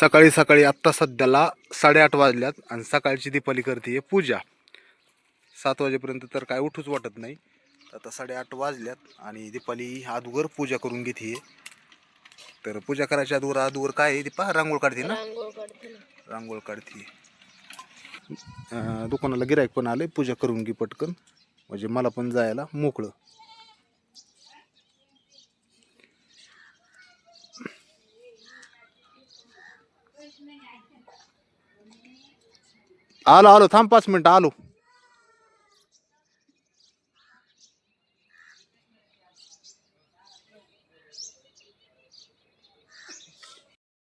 सकाळी सकाळी आत्ता सध्याला साडेआठ वाजल्यात आणि सकाळची दीपाली करते पूजा. सात वाजेपर्यंत तर काय उठूच वाटत नाही. आता साडेआठ वाजल्यात आणि दीपाली अदुगर पूजा करून घेते तर पूजा करायच्या अदुगर अदुगर काय आहे दीपा रांगोळ काढते ना. रांगोळ काढते दुकानाला गिरायक पण आले पूजा करून घे पटकन. म्हणजे मला पण जायला मोकळं. आलो आलो थांब पाच मिनटं आलो.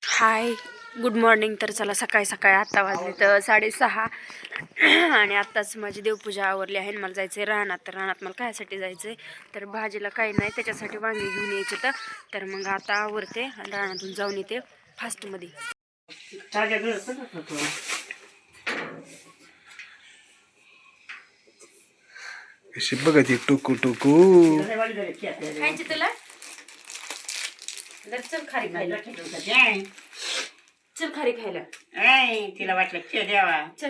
हाय गुड मॉर्निंग तर चला सकाळी सकाळी आत्ता वाजले तर साडेसहा. आणि आत्ताच माझी देवपूजा आवरली आहे मला जायचं आहे राहणार तर राहणार मला कायसाठी जायचं आहे तर भाजीला काही नाही त्याच्यासाठी वांगी घेऊन यायचे तर. तर मग आता आवरते आणि रानातून जाऊन येते फास्टमध्ये. कशी बघायची टुकू टुकू. खायची तुला? तर चल खारी खायला. चल खारी खायला. तिला वाटलं खेळ द्यावा चल.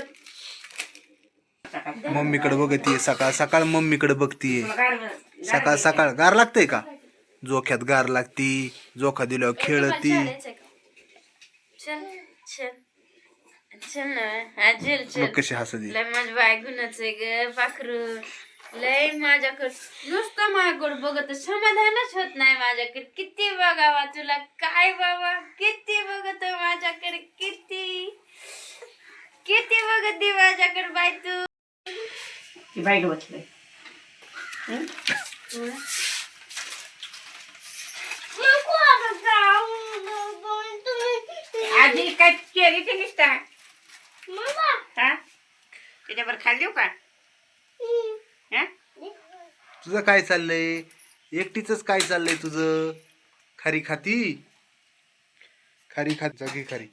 मम्मीकडे बघतीये सकाळ सकाळ मम्मीकडे बघतीये. सकाळ सकाळ गार लागतंय का? जोख्यात गार लागती जोखा दिल्यावर खेळती. चल. चल चल. ना. चल मग चल कशी हसती आहे ग पाखरू लय माझ्याकडे नुसतं माझ्याकडे बघत समाधानच होत नाही माझ्याकडे. किती बघावा तुला. काय बाबा? किती बघत माझ्याकडे? किती? किती बघत माझ्याकडे बाय तू? ती बाईक बसले आधी काय केली ते निसता? हा? त्याच्यावर खाल्ली हो का? तुझं काय चाललंय? एकटीच काय चाललंय तुझं? खारी खाती? खारी खात जगी खारी.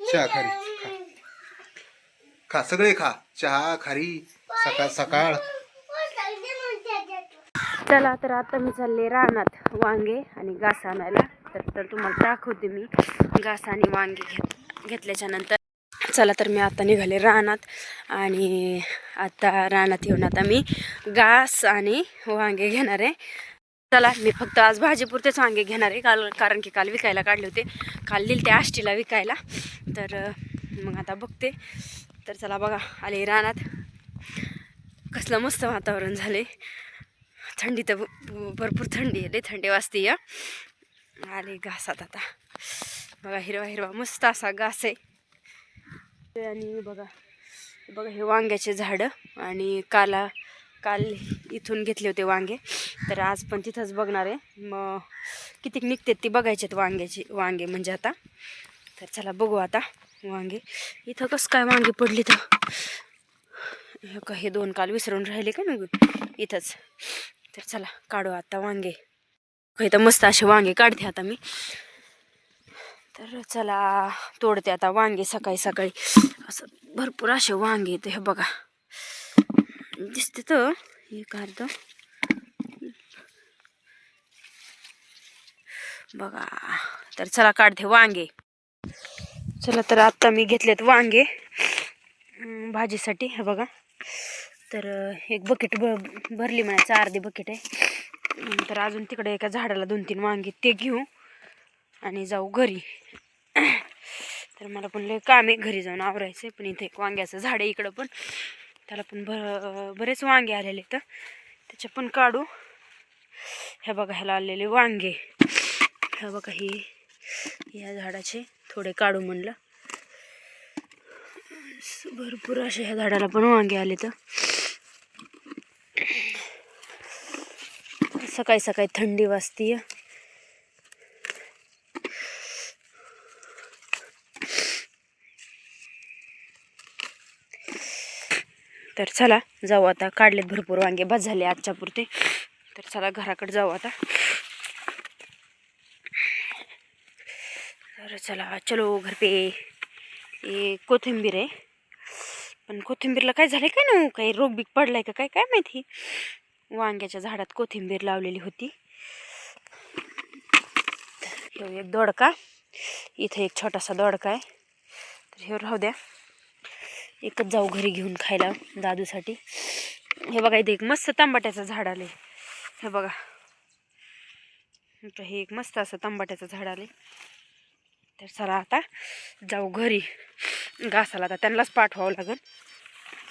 चहा खारी. खा. खा सगळे खा. चहा खारी सकाळ सकाळ. चला तर आता मी चालले रानात वांगे आणि घास आणायला. तर तर तुम्हाला दाखवते मी घास आणि वांगे घेत घेतल्याच्या नंतर चला तर मी आता निघाले रानात आणि आता रानात येऊन आता मी घास आणि वांगे घेणार आहे. चला मी फक्त आज भाजीपुरतेच वांगे घेणार आहे. काल कारण की काल विकायला काढले होते. काल दिल ते आष्टीला विकायला. तर मग आता बघते. तर चला बघा आले रानात. कसलं मस्त वातावरण झाले थंडी तर भ- भरपूर थंडी आहे रे. थंडी वाजते या. आले घासात आता. बघा हिरवा हिरवा मस्त असा घास आहे. आणि बघा बघा हे वांग्याचे झाडं आणि काला काल इथून घेतले होते वांगे. तर आज पण तिथंच बघणार आहे. मग किती निघते ती बघायचे वांग्याची वांगे म्हणजे आता. तर चला बघू आता वांगे. इथं कसं काय वांगे पडली तर हे का हे दोन काल विसरून राहिले का ना इथंच. तर चला काढू आता वांगे. इथं मस्त असे वांगे काढते आता मी. तर चला तोडते आता वांगे सकाळी सकाळी. असं भरपूर असे वांगे येते हे बघा. दिसते तर एक अर्ध. बघा तर चला काढते वांगे. चला तर आत्ता मी घेतलेत वांगे भाजीसाठी हे बघा. तर एक बकेट ब भरली म्हणायचं अर्धी बकेट आहे. तर अजून तिकडे एका झाडाला दोन तीन वांगे ते घेऊ. आणि जाऊ घरी. तर मला पण लय काम आहे घरी जाऊन आवरायचं पण इथे एक वांग्याचं झाड आहे इकडं पण. त्याला पण भर बरेच वांगे आलेले तर त्याचे पण काढू. ह्या बघा ह्याला आलेले वांगे. ह्या बघा ही या झाडाचे थोडे काढू म्हणलं. भरपूर असे ह्या झाडाला पण वांगे आले तर सकाळी सकाळी थंडी वाजतीय. तर चला जाऊ आता. काढलेत भरपूर वांगे. बस झाले आजच्या पुरते. तर चला घराकडे जाऊ आता. तर चला चलो घर पे. कोथिंबीर आहे. पण कोथिंबीरला काय झालं काय ना काही रोग बीक पडलाय का? काय काय माहिती? वांग्याच्या झाडात कोथिंबीर लावलेली होती. ह्यो एक दोडका. इथं एक छोटासा दोडका आहे. तर हे राहू द्या. एकच जाऊ घरी घेऊन खायला दादूसाठी. हे बघा इथे एक मस्त तांबाट्याचं झाड आले हे बघा. तर हे एक मस्त असं तांबाट्याचं झाड आले तर चला आता जाऊ घरी. घासाला आता त्यांनाच पाठवावं लागेल.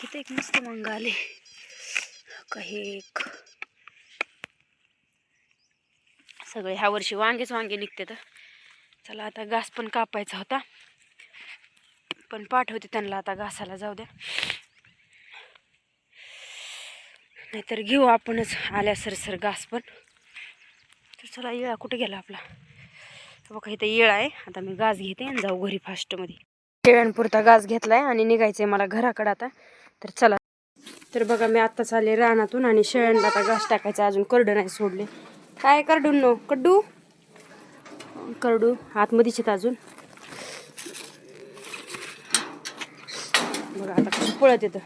इथे एक मस्त मंग आले काही एक. सगळे ह्या वर्षी वांगेच वांगे निघते तर चला आता घास पण कापायचा होता. पण पाठवते त्यांना आता घासाला जाऊ द्या. नाहीतर घेऊ आपणच आल्या सरसर घास पण. तर चला येळा कुठे गेला आपला? तर बघा इथं येळा आहे. आता मी घास घेते आणि जाऊ घरी फास्टमध्ये. शेळ्यांपुरता घास घेतलाय आणि निघायचंय मला घराकडे आता. तर चला. तर बघा मी आत्ताच आले रानातून आणि शेळ्यांना आता घास टाकायचा. अजून करडं नाही सोडले. काय करडून नो? कडू करडू आतमध्येच आहेत अजून. बघा आता कसं पळत येतं?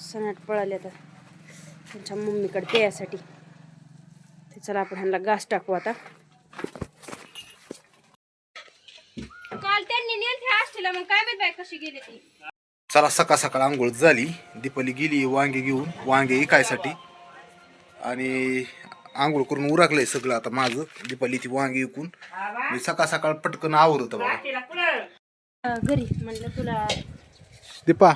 सनाट पळाले आता. त्यांच्या मम्मीकडे प्यायसाठी. ते चला आपण ह्यांना घास टाकू आता. काल त्यांनी नेल असतील मग काय माहीत बाय कशी गेली ती. चला सकाळ सकाळ आंघोळ झाली. दीपाली गेली वांगे घेऊन वांगे इकायसाठी आणि आंघोळ करून उरकलंय सगळं आता माझं. दीपाली ती वांगे विकून. मी सकाळ सकाळ पटकन आवरत बघा. घरी. म्हणलं तुला दीपा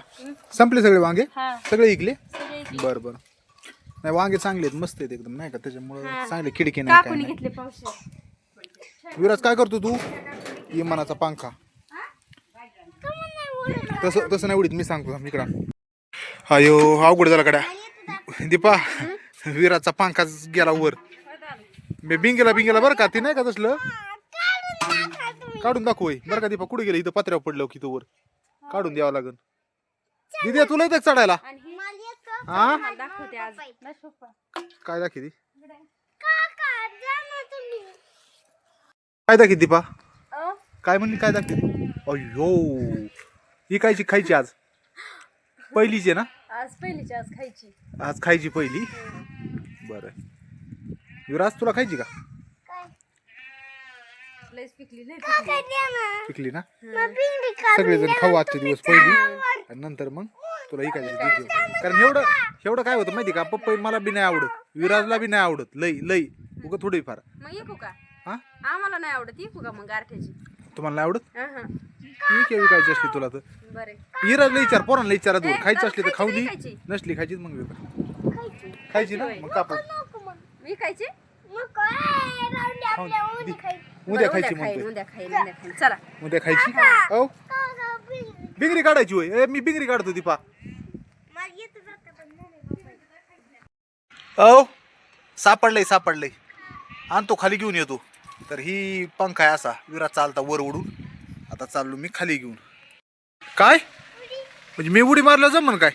संपले सगळे वांगे? हा. सगळे इकले? सगळे बरं बरं. नाही वांगे चांगले आहेत मस्त आहेत एकदम नाही का? त्याच्यामुळे चांगले खिडकी नाही काय कापून नाही. घेतले पावसात विराज काय करतो तू? इमानाचा पंखा. तसं तसं नाही उडीत मी सांगतो थांब इकडं. अयो अवघड झाला कडा दीपा विराजचा पंखाच गेला वर. मी बिंगेला बिंगेला बरं का ती नाही का तसलं? काढून दाखवय बरं का दीपा कुठे गेलं? इथं पत्र्यावर पडलं की तो वर. काढून द्यावं लागन. दिदी तुला येतं चढायला? आणि हे? दाखवते आज. काय दाखी काय दाखी दीपा? अ? काय म्हणली काय दाखते अयो ही कायची खायची आज? पहिलीची आहे ना? आज पहिलीची आज खायची. आज खायची पहिली? बरं. युवराज तुला खायची का? लयच पिकली लय पिकली. पिकली ना? सगळेजण खाऊ आजचे दिवस पहिली. आणि नंतर मग तुला ही खायची देते. कारण एवढं एवढं काय होतं माहिती का? पप्पा मला बी नाही आवडत. विराजला बी नाही आवडत. लई लई. उगं थोडी फार मग का? हा? आम्हाला नाही आवडत का मग गारठ्याची? तुम्हाला नाही आवडत? हा हा. मी केवी खायची असली तुला तर. बरे. विराजला विचार पोरांना विचारा दूर खायची असली तर खाऊ दे. खायची? नसली खायची मग विकार खायची. ना? मग कापू विकायची खाऊन दे. उद्या खायची म्हणतोय. उद्या खाईन उद्या खाईन. चला. उद्या खायची? औ बिंगरी काढायची होय. ए, मी बिंगरी काढतो दीपा. औ सापडलंय सापडलंय. आणतो खाली घेऊन येतो. तर ही पंखा आहे असा विरा चालता वर उडून. आता चाललो मी खाली घेऊन. काय? म्हणजे मी उडी मारलं जमन काय?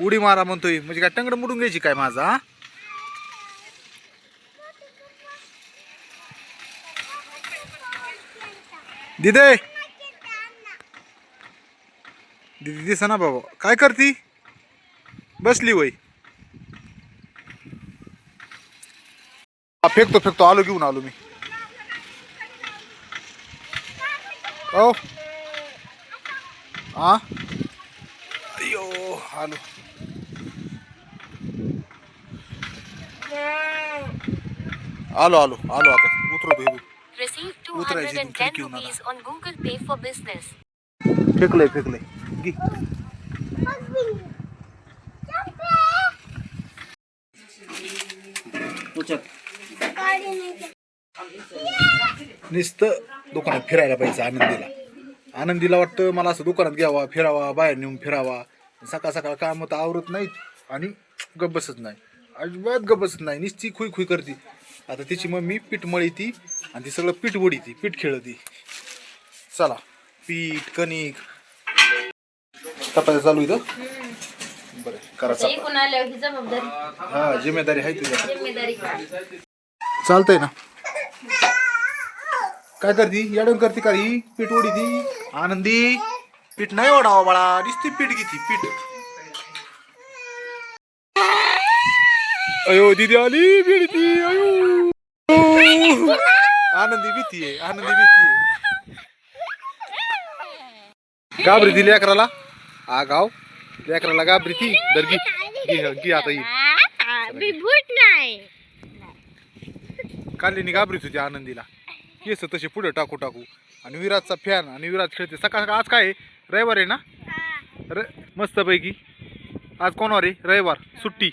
उडी मारा म्हणतोय. म्हणजे काय टंगड मुडून घ्यायची काय माझा हा? दिदे. दिदी दिसा ना बाबा. काय करती? बसली वय. हा, फेकतो फेकतो. आलो घेऊन आलो मी. ओ आ अयो आलो. आलो आलो आलो आता. उतरतो इथून Receive Uttaraji, 210 thank you, Nana. rupees on Google Pay for business. फेकलंय फेकलंय. घे. नुसतं दुकानात फिरायला पाहिजे आनंदीला. आनंदीला वाटतं मला असं दुकानात घ्यावा फिरावा बाहेर नेऊन फिरावा. सकाळ सकाळ काम तर आवरत नाहीत आणि गप बसत नाही. अजिबात गप बसत नाही. नुसती खुई खुई करते. आता तिची मम्मी पीठ मळी आणि ती सगळं पीठ वडी पीठ खेळती. चला पीठ कणिक. तपायचं चालू इथं? बरं करा ही हा जिम्मेदारी आहे तुझ्या चालतंय ना. काय करती? याडून करते का ही? पीठ ओढी ती आनंदी. पीठ नाही ओढावा बाळा नुसती पीठ घेती पीठ. अयो दीदी आली भिडती अयो. आनंदी भीती आहे आनंदी भीती आहे. गाबरी दिली अकराला. आ गाव. लेकराला गाबरी ती. दर घी. घे घे आता ही नाही. कालीनी घाबरीत होती आनंदीला. केस तसे पुढे टाकू टाकू. आणि विराटचा फॅन आणि विराट खेळते. सकाळ सकाळ. आज काय? रविवार आहे ना? र मस्तपैकी. आज कोणवार आहे? रविवार. सुट्टी.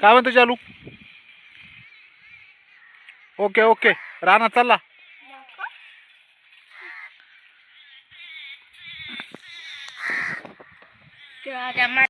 काय म्हणतो चालू? Okay okay. राणा चालला.